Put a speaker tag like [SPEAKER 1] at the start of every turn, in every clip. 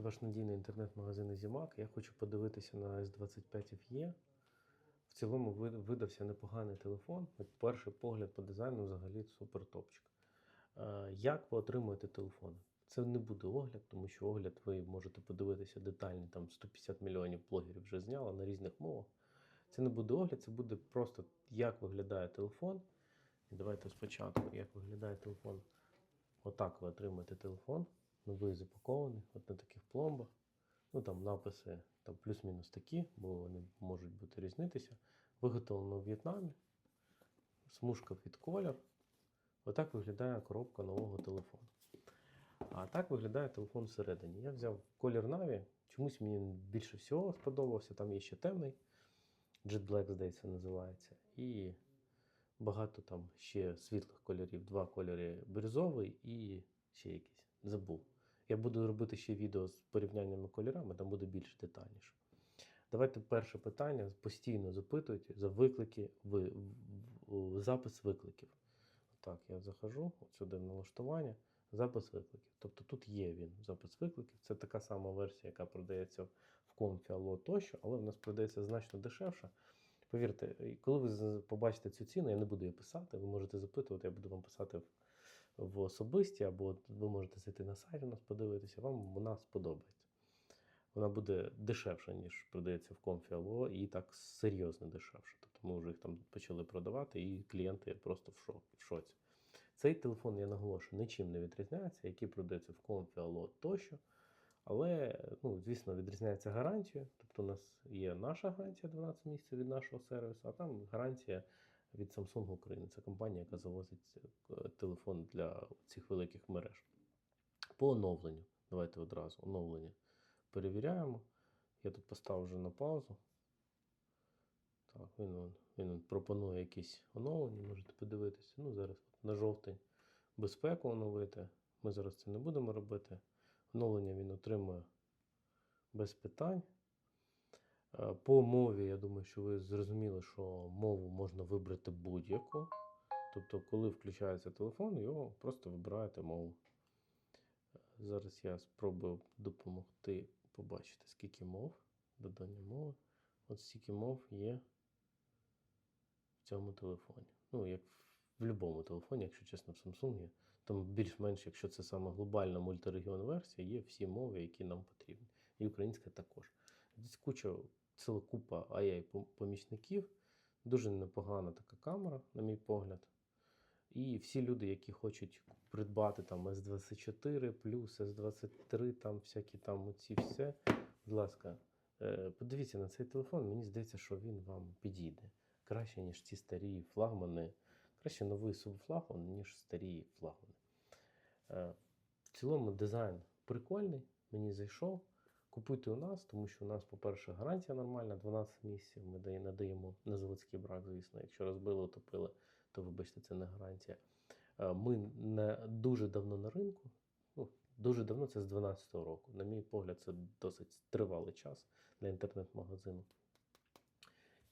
[SPEAKER 1] Це ваш надійний інтернет-магазин Зімак. Я хочу подивитися на S25 FE. В цілому видався непоганий телефон. От перший погляд по дизайну взагалі супер топчик. Е, Як ви отримуєте телефон? Це не буде огляд, тому що огляд ви можете подивитися детальний, там 150 мільйонів блогерів вже зняло на різних мовах. Це не буде огляд, це буде просто як виглядає телефон. І давайте спочатку, як виглядає телефон. Отак ви отримаєте телефон, новий запакований, от на таких пломбах. Ну там написи там плюс-мінус такі, бо вони можуть бути різнитися. Виготовлено в В'єтнамі. Смужка під колір. Отак виглядає коробка нового телефону. А так виглядає телефон всередині. Я взяв колір Navі. Чомусь мені більше всього сподобався. Там є ще темний. Jet Black, здається, називається. І багато там ще світлих кольорів. Два кольори бірюзовий і ще якийсь. Забув. Я буду робити ще відео з порівняннями кольорами, там буде більш детальніше. Давайте перше питання. Постійно запитують за виклики, ви, в- в- запис викликів. Так, я захожу от сюди в налаштування, запис викликів. Тобто тут є він, запис викликів. Це така сама версія, яка продається в комфі, Allo тощо, але в нас продається значно дешевше. Повірте, коли ви побачите цю ціну, я не буду її писати, ви можете запитувати, я буду вам писати в, в особисті, або ви можете зайти на сайт у нас, подивитися, вам вона сподобається. Вона буде дешевша, ніж продається в комфі Allo, і так серйозно дешевше. Тобто ми вже їх там почали продавати, і клієнти просто в, шок, в шоці. Цей телефон, я наголошую, нічим не відрізняється, який продається в комфі Allo тощо. Але, ну, звісно, відрізняється гарантія. Тобто у нас є наша гарантія 12 місяців від нашого сервісу, а там гарантія від Samsung України. Це компанія, яка завозить е, телефон для цих великих мереж. По оновленню. Давайте одразу оновлення перевіряємо. Я тут поставив вже на паузу. Так, він, він пропонує якісь оновлення, можете подивитися. Ну, зараз на жовтень безпеку оновити. Ми зараз це не будемо робити. Оновлення він отримує без питань. Е, По мові, я думаю, що ви зрозуміли, що мову можна вибрати будь-яку. Тобто, коли включається телефон, його просто вибираєте мову. Е, Зараз я спробую допомогти побачити, скільки мов, додання мови. От стільки мов є в цьому телефоні. Ну, як в будь-якому телефоні, якщо чесно, в Samsung. Там більш-менш, якщо це саме глобальна мультирегіон версія, є всі мови, які нам потрібні. І українська також. Десь куча, ціла купа AI помічників. Дуже непогана така камера, на мій погляд. І всі люди, які хочуть придбати там S24 плюс S23, там всякі там оці все. Будь ласка, е, подивіться на цей телефон. Мені здається, що він вам підійде. Краще, ніж ці старі флагмани. Краще новий субфлагман, ніж старі флагмани. Е, В цілому дизайн прикольний, мені зайшов. Купуйте у нас, тому що у нас, по-перше, гарантія нормальна, 12 місяців. Ми дає- надаємо на заводський брак, звісно. Якщо розбили, утопили, то вибачте, це не гарантія. Е, Ми не дуже давно на ринку. Ну, дуже давно це з 2012 року. На мій погляд, це досить тривалий час для інтернет-магазину.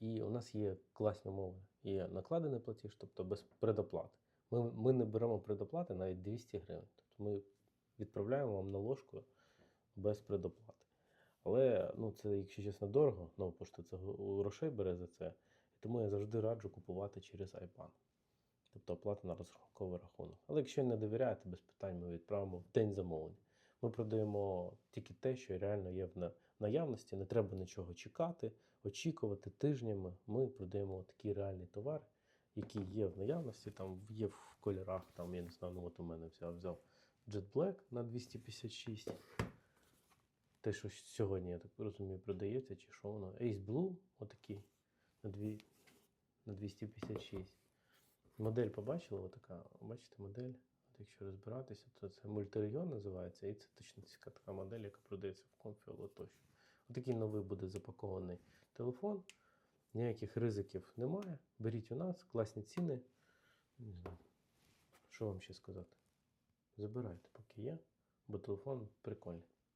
[SPEAKER 1] І у нас є класні умови. Є накладений платіж, тобто без предоплати. Ми, ми не беремо предоплати навіть 200 гривень. Тобто ми відправляємо вам на без предоплати. Але ну, це, якщо чесно, дорого, нова пошта це грошей бере за це. Тому я завжди раджу купувати через IBAN. Тобто оплата на розрахунковий рахунок. Але якщо не довіряєте, без питань ми відправимо в день замовлення. Ми продаємо тільки те, що реально є в наявності, не треба нічого чекати, очікувати тижнями. Ми продаємо такий реальний товар, який є в наявності, там є в кольорах, там, я не знаю, ну от у мене взяв, взяв Jet Black на 256. Те, що сьогодні, я так розумію, продається, чи що воно. Ace Blue, отакий, на, дві, на 256. Модель побачили, отака, бачите, модель. От якщо розбиратися, то це мультирегіон називається, і це точно така така модель, яка продається в Comfy тощо. Отакий новий буде запакований телефон. Ніяких ризиків немає. Беріть у нас, класні ціни. Не знаю. Що вам ще сказати? Забирайте, поки є, бо телефон прикольний.